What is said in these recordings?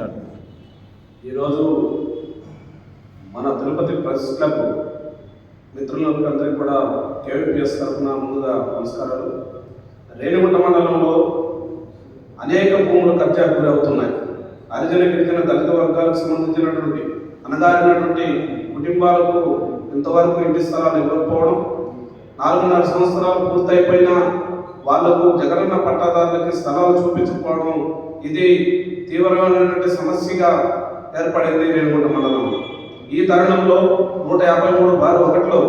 ఉంటాడు ఈరోజు మన తిరుపతి ప్రెస్ క్లబ్ మిత్రులకు అందరికీ కూడా కేవీపీఎస్ తరఫున ముందుగా నమస్కారాలు. రేణిగుంట మండలంలో అనేక భూములు కబ్జాకు గురవుతున్నాయి. హరిజన గిరిజన దళిత వర్గాలకు సంబంధించినటువంటి అనగారినటువంటి కుటుంబాలకు ఇంతవరకు ఇంటి స్థలాలు ఇవ్వకపోవడం నాలుగున్నర సంవత్సరాలు పూర్తయిపోయినా వాళ్ళకు జగనన్న పట్టాదారులకి స్థలాలు చూపించకపోవడం ఇది తీవ్రమైనటువంటి సమస్యగా ఏర్పడింది రేణుగుంట మండలంలో. ఈ తరుణంలో నూట యాభై మూడు బారు ఒకటిలో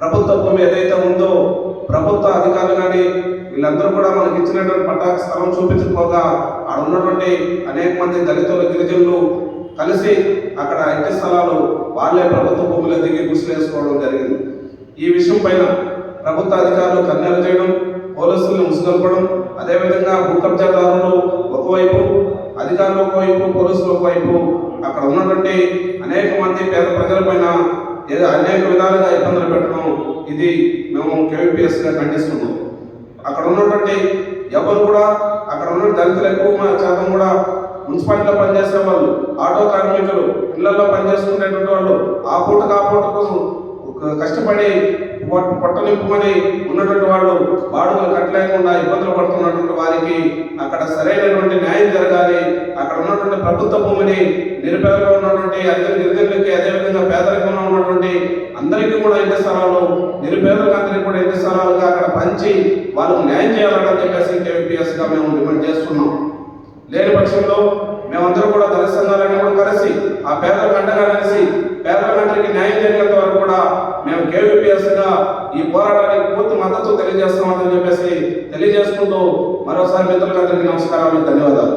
ప్రభుత్వ భూమి ఏదైతే ఉందో ప్రభుత్వ అధికారులు కానీ వీళ్ళందరూ కూడా మనకి ఇచ్చినటువంటి పట్టాకు స్థలం చూపించకపోగా అక్కడ ఉన్నటువంటి అనేక మంది దళితులు గిరిజనులు కలిసి అక్కడ ఇంటి స్థలాలు వాళ్ళే ప్రభుత్వ భూముల దిగి గుసిలేసుకోవడం జరిగింది. ఈ విషయం పైన ప్రభుత్వ అధికారులు కన్యలు చేయడం పోలీసులను ముసుగొల్పడం అదేవిధంగా భూ కబ్జాదారులు ఒకవైపు అధికారులు ఒకవైపు పోలీసులు ఒకవైపు అక్కడ ఉన్నటువంటి అనేక మంది పేద ప్రజలపైన ఏదో అనేక విధాలుగా ఇబ్బందులు పెట్టడం ఇది మేము కేవీపీఎస్గా ఖండిస్తున్నాం. అక్కడ ఉన్నటువంటి ఎవరు కూడా అక్కడ ఉన్న దళితులు ఎక్కువ శాతం కూడా మున్సిపాలిటీలో పనిచేసే వాళ్ళు ఆటో కార్మికులు ఇళ్ళలో పనిచేసుకునేటువంటి వాళ్ళు ఆ పూటకు కాపోట కోసం కష్టపడి పొట్ట నింపుకొని ఉన్నటువంటి వాళ్ళు బాడుగులు కట్టలేకుండా ఇబ్బందులు పడుతున్నటువంటి వారికి అక్కడ సరైనటువంటి న్యాయం జరగాలి. అక్కడ ఉన్నటువంటి ప్రభుత్వ భూమిని నిరుపేదలో ఉన్నటువంటి అధిక గిరిజనులకి అదేవిధంగా పేదరికంలో ఉన్నటువంటి అందరికీ కూడా ఇంటి స్థలాలు నిరుపేదలకు అందరికీ కూడా ఇంటి స్థలాలుగా అక్కడ పంచి వాళ్ళకు న్యాయం చేయాలని చెప్పేసి కేవీపీఎస్గా మేము డిమాండ్ చేస్తున్నాం. లేని పక్షంలో మేమందరం కూడా దళిత సంఘాలన్నీ కూడా కలిసి ఆ పేదలకు అండగా కలిసి పేదలందరికీ న్యాయం జరిగే మేము కేవీపీఎస్గా ఈ పోరాటానికి పూర్తి మద్దతు తెలియజేస్తామని చెప్పేసి తెలియజేసుకుంటూ మరోసారి మిత్రులందరికీ నమస్కారాలు ధన్యవాదాలు.